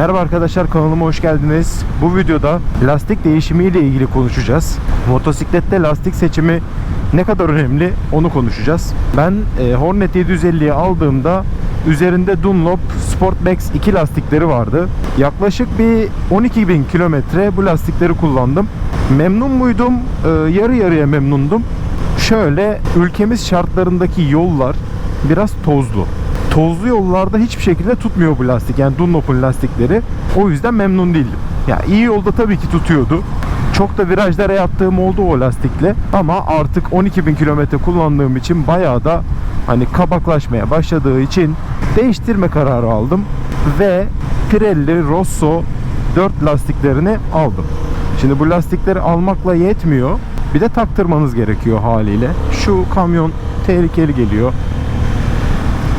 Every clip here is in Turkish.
Merhaba arkadaşlar kanalıma hoş geldiniz. Bu videoda lastik değişimi ile ilgili konuşacağız. Motosiklette lastik seçimi ne kadar önemli onu konuşacağız. Ben e, Hornet 750'yi aldığımda üzerinde Dunlop Sportmax 2 lastikleri vardı. Yaklaşık bir 12.000 kilometre bu lastikleri kullandım. Memnun muydum? E, yarı yarıya memnundum. Şöyle ülkemiz şartlarındaki yollar biraz tozlu. Tozlu yollarda hiçbir şekilde tutmuyor bu lastik. Yani Dunlop'un lastikleri. O yüzden memnun değildim. Ya iyi yolda tabii ki tutuyordu. Çok da virajlara yattığım oldu o lastikle. Ama artık 12.000 kilometre kullandığım için bayağı da hani kabaklaşmaya başladığı için değiştirme kararı aldım. Ve Pirelli Rosso 4 lastiklerini aldım. Şimdi bu lastikleri almakla yetmiyor. Bir de taktırmanız gerekiyor haliyle. Şu kamyon tehlikeli geliyor.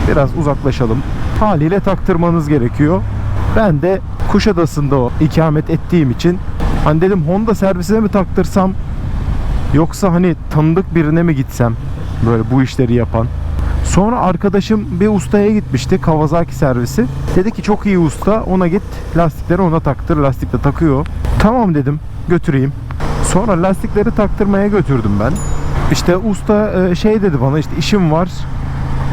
Biraz uzaklaşalım. Haliyle taktırmanız gerekiyor. Ben de Kuşadası'nda o ikamet ettiğim için hani dedim Honda servisine mi taktırsam yoksa hani tanıdık birine mi gitsem böyle bu işleri yapan. Sonra arkadaşım bir ustaya gitmişti Kawasaki servisi. Dedi ki çok iyi usta ona git lastikleri ona taktır lastik de takıyor. Tamam dedim götüreyim. Sonra lastikleri taktırmaya götürdüm ben. İşte usta e, şey dedi bana işte işim var.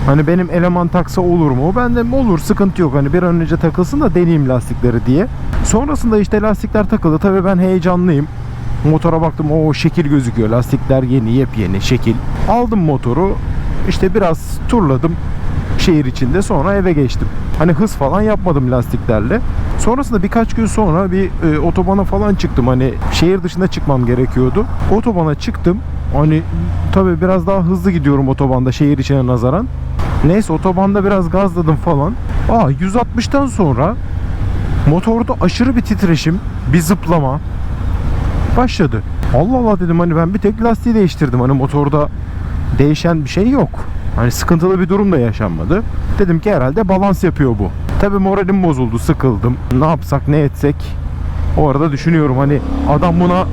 Hani benim eleman taksa olur mu? Ben de olur sıkıntı yok. Hani bir an önce takılsın da deneyeyim lastikleri diye. Sonrasında işte lastikler takıldı. Tabii ben heyecanlıyım. Motora baktım o şekil gözüküyor. Lastikler yeni yepyeni şekil. Aldım motoru. işte biraz turladım şehir içinde sonra eve geçtim. Hani hız falan yapmadım lastiklerle. Sonrasında birkaç gün sonra bir e, otobana falan çıktım. Hani şehir dışına çıkmam gerekiyordu. Otobana çıktım. Hani tabii biraz daha hızlı gidiyorum otobanda şehir içine nazaran. Neyse otobanda biraz gazladım falan. Aa 160'tan sonra motorda aşırı bir titreşim, bir zıplama başladı. Allah Allah dedim hani ben bir tek lastiği değiştirdim. Hani motorda değişen bir şey yok. Hani sıkıntılı bir durum da yaşanmadı. Dedim ki herhalde balans yapıyor bu. Tabii moralim bozuldu, sıkıldım. Ne yapsak, ne etsek? O arada düşünüyorum hani adam buna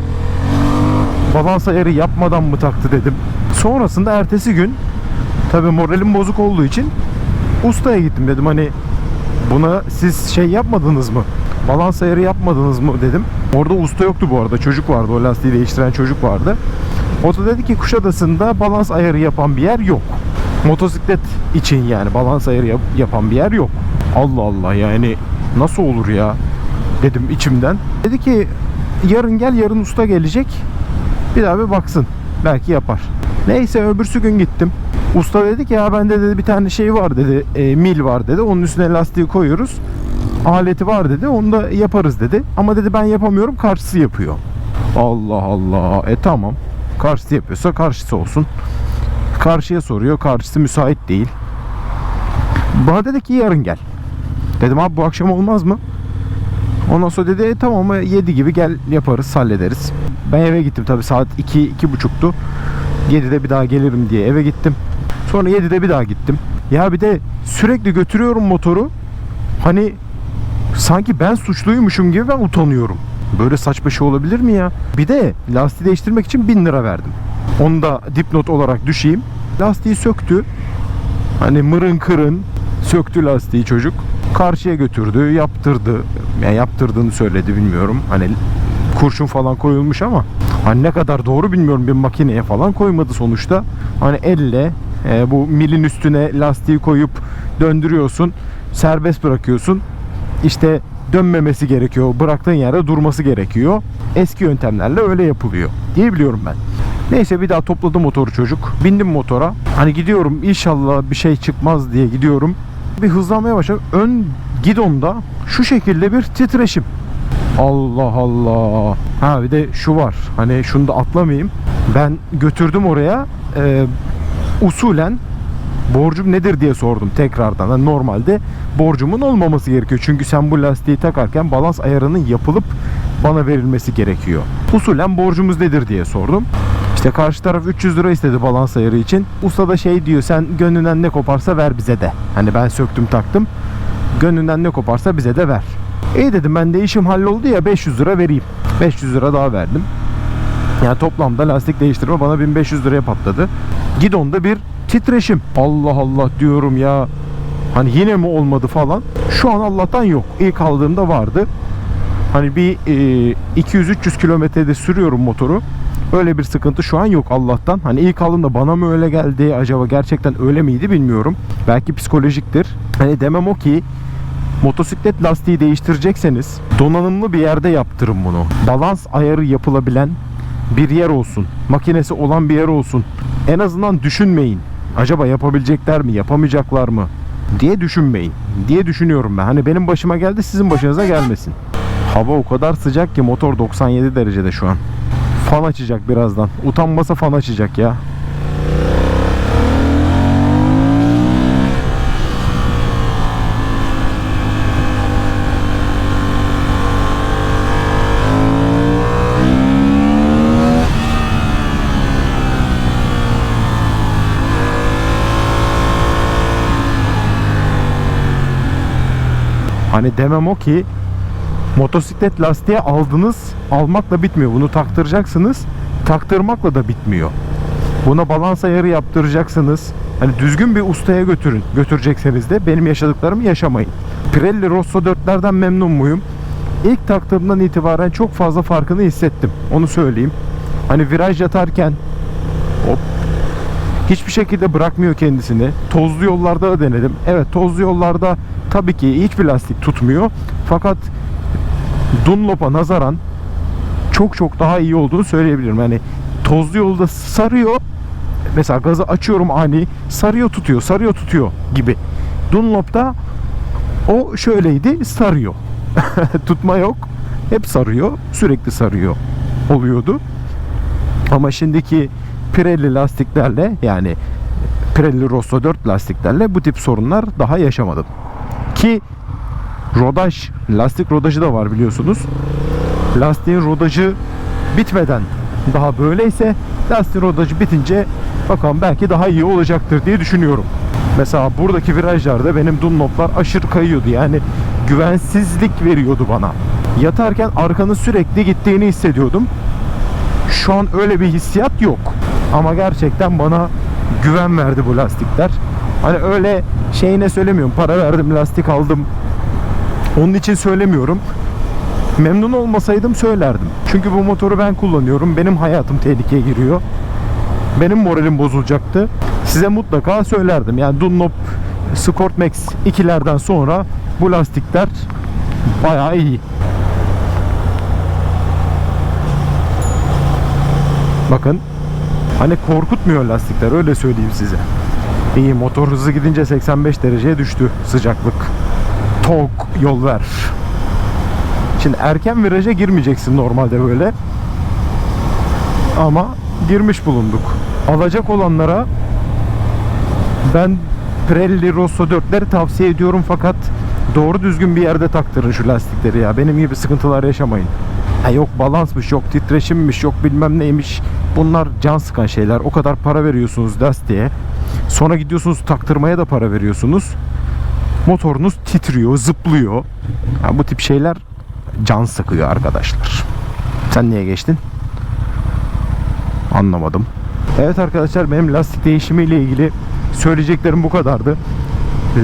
balans ayarı yapmadan mı taktı dedim. Sonrasında ertesi gün tabii moralim bozuk olduğu için ustaya gittim dedim hani buna siz şey yapmadınız mı? Balans ayarı yapmadınız mı dedim. Orada usta yoktu bu arada. Çocuk vardı. O lastiği değiştiren çocuk vardı. O da dedi ki Kuşadası'nda balans ayarı yapan bir yer yok. Motosiklet için yani balans ayarı yap- yapan bir yer yok. Allah Allah yani nasıl olur ya dedim içimden. Dedi ki yarın gel yarın usta gelecek. Bir daha bir baksın. Belki yapar. Neyse öbürsü gün gittim. Usta dedi ki ya bende dedi bir tane şey var dedi. e, mil var dedi. Onun üstüne lastiği koyuyoruz. Aleti var dedi. Onu da yaparız dedi. Ama dedi ben yapamıyorum. Karşısı yapıyor. Allah Allah. E tamam. Karşısı yapıyorsa karşısı olsun. Karşıya soruyor. Karşısı müsait değil. Bana dedi ki yarın gel. Dedim abi bu akşam olmaz mı? Ondan sonra dedi e, tamam 7 gibi gel yaparız hallederiz. Ben eve gittim tabi saat 2 iki buçuktu. 7'de bir daha gelirim diye eve gittim. Sonra 7'de bir daha gittim. Ya bir de sürekli götürüyorum motoru. Hani sanki ben suçluymuşum gibi ben utanıyorum. Böyle saçma şey olabilir mi ya? Bir de lastiği değiştirmek için 1000 lira verdim. Onu da dipnot olarak düşeyim. Lastiği söktü. Hani mırın kırın söktü lastiği çocuk. Karşıya götürdü, yaptırdı. Yani yaptırdığını söyledi bilmiyorum. Hani kurşun falan koyulmuş ama hani ne kadar doğru bilmiyorum bir makineye falan koymadı sonuçta. Hani elle e, bu milin üstüne lastiği koyup döndürüyorsun, serbest bırakıyorsun. İşte dönmemesi gerekiyor. Bıraktığın yerde durması gerekiyor. Eski yöntemlerle öyle yapılıyor diye biliyorum ben. Neyse bir daha topladı motoru çocuk. Bindim motora. Hani gidiyorum inşallah bir şey çıkmaz diye gidiyorum. Bir hızlanmaya başladım. Ön gidonda şu şekilde bir titreşim. Allah Allah. Ha bir de şu var. Hani şunu da atlamayayım. Ben götürdüm oraya. Ee, usulen borcum nedir diye sordum tekrardan. Yani normalde borcumun olmaması gerekiyor. Çünkü sen bu lastiği takarken balans ayarının yapılıp bana verilmesi gerekiyor. Usulen borcumuz nedir diye sordum. İşte karşı taraf 300 lira istedi balans ayarı için. Usta da şey diyor sen gönlünden ne koparsa ver bize de. Hani ben söktüm taktım. Gönlünden ne koparsa bize de ver. İyi dedim ben de işim halloldu ya 500 lira vereyim. 500 lira daha verdim. Yani toplamda lastik değiştirme bana 1500 liraya patladı. Gidonda bir titreşim. Allah Allah diyorum ya. Hani yine mi olmadı falan. Şu an Allah'tan yok. İlk aldığımda vardı. Hani bir e, 200-300 kilometrede sürüyorum motoru. Öyle bir sıkıntı şu an yok Allah'tan. Hani ilk aldığımda bana mı öyle geldi acaba gerçekten öyle miydi bilmiyorum. Belki psikolojiktir. Hani demem o ki motosiklet lastiği değiştirecekseniz donanımlı bir yerde yaptırın bunu. Balans ayarı yapılabilen bir yer olsun. Makinesi olan bir yer olsun. En azından düşünmeyin. Acaba yapabilecekler mi, yapamayacaklar mı diye düşünmeyin. Diye düşünüyorum ben. Hani benim başıma geldi, sizin başınıza gelmesin. Hava o kadar sıcak ki motor 97 derecede şu an. Fan açacak birazdan. Utanmasa fan açacak ya. Hani demem o ki motosiklet lastiği aldınız almakla bitmiyor. Bunu taktıracaksınız taktırmakla da bitmiyor. Buna balans ayarı yaptıracaksınız. Hani düzgün bir ustaya götürün. Götürecekseniz de benim yaşadıklarımı yaşamayın. Pirelli Rosso 4'lerden memnun muyum? İlk taktığımdan itibaren çok fazla farkını hissettim. Onu söyleyeyim. Hani viraj yatarken hop hiçbir şekilde bırakmıyor kendisini. Tozlu yollarda da denedim. Evet tozlu yollarda tabii ki hiçbir lastik tutmuyor. Fakat Dunlop'a nazaran çok çok daha iyi olduğunu söyleyebilirim. Yani tozlu yolda sarıyor. Mesela gazı açıyorum ani sarıyor tutuyor sarıyor tutuyor gibi. Dunlop'ta o şöyleydi sarıyor. Tutma yok. Hep sarıyor. Sürekli sarıyor oluyordu. Ama şimdiki Pirelli lastiklerle yani Pirelli Rosso 4 lastiklerle bu tip sorunlar daha yaşamadım. Ki rodaj, lastik rodajı da var biliyorsunuz. Lastiğin rodajı bitmeden daha böyleyse lastiğin rodajı bitince bakalım belki daha iyi olacaktır diye düşünüyorum. Mesela buradaki virajlarda benim Dunlop'lar aşırı kayıyordu. Yani güvensizlik veriyordu bana. Yatarken arkanın sürekli gittiğini hissediyordum. Şu an öyle bir hissiyat yok. Ama gerçekten bana güven verdi bu lastikler. Hani öyle şeyine söylemiyorum. Para verdim, lastik aldım. Onun için söylemiyorum. Memnun olmasaydım söylerdim. Çünkü bu motoru ben kullanıyorum. Benim hayatım tehlikeye giriyor. Benim moralim bozulacaktı. Size mutlaka söylerdim. Yani Dunlop Sport Max 2'lerden sonra bu lastikler bayağı iyi. Bakın hani korkutmuyor lastikler öyle söyleyeyim size. İyi motor hızı gidince 85 dereceye düştü sıcaklık. Tok yol ver. Şimdi erken viraja girmeyeceksin normalde böyle. Ama girmiş bulunduk. Alacak olanlara ben Pirelli Rosso 4'leri tavsiye ediyorum fakat doğru düzgün bir yerde taktırın şu lastikleri ya. Benim gibi sıkıntılar yaşamayın. Ha yok balansmış, yok titreşimmiş, yok bilmem neymiş. Bunlar can sıkan şeyler. O kadar para veriyorsunuz lastiğe. Sonra gidiyorsunuz taktırmaya da para veriyorsunuz. Motorunuz titriyor, zıplıyor. Ha, bu tip şeyler can sıkıyor arkadaşlar. Sen niye geçtin? Anlamadım. Evet arkadaşlar benim lastik değişimi ile ilgili söyleyeceklerim bu kadardı.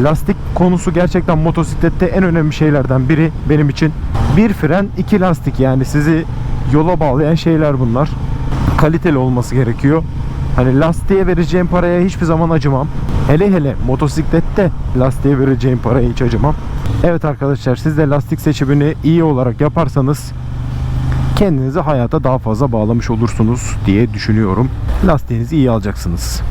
Lastik konusu gerçekten motosiklette en önemli şeylerden biri benim için. Bir fren, iki lastik yani sizi yola bağlayan şeyler bunlar. Kaliteli olması gerekiyor. Hani lastiğe vereceğim paraya hiçbir zaman acımam. Hele hele motosiklette lastiğe vereceğim paraya hiç acımam. Evet arkadaşlar siz de lastik seçimini iyi olarak yaparsanız kendinizi hayata daha fazla bağlamış olursunuz diye düşünüyorum. Lastiğinizi iyi alacaksınız.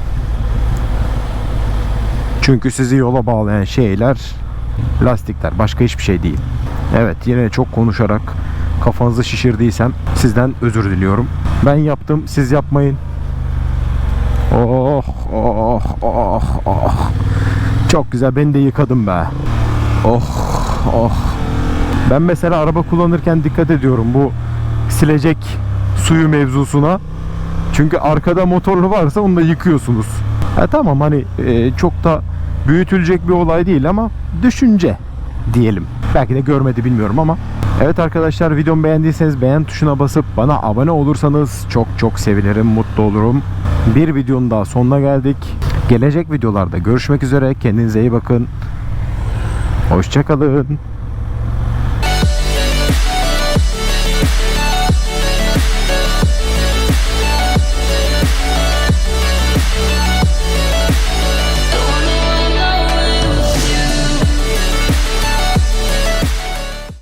Çünkü sizi yola bağlayan şeyler lastikler. Başka hiçbir şey değil. Evet yine çok konuşarak kafanızı şişirdiysem sizden özür diliyorum. Ben yaptım siz yapmayın. Oh oh oh oh. Çok güzel beni de yıkadım be. Oh oh. Ben mesela araba kullanırken dikkat ediyorum bu silecek suyu mevzusuna. Çünkü arkada motorlu varsa onu da yıkıyorsunuz. Ha, tamam hani e, çok da büyütülecek bir olay değil ama düşünce diyelim. Belki de görmedi bilmiyorum ama. Evet arkadaşlar videomu beğendiyseniz beğen tuşuna basıp bana abone olursanız çok çok sevinirim, mutlu olurum. Bir videonun daha sonuna geldik. Gelecek videolarda görüşmek üzere. Kendinize iyi bakın. Hoşçakalın.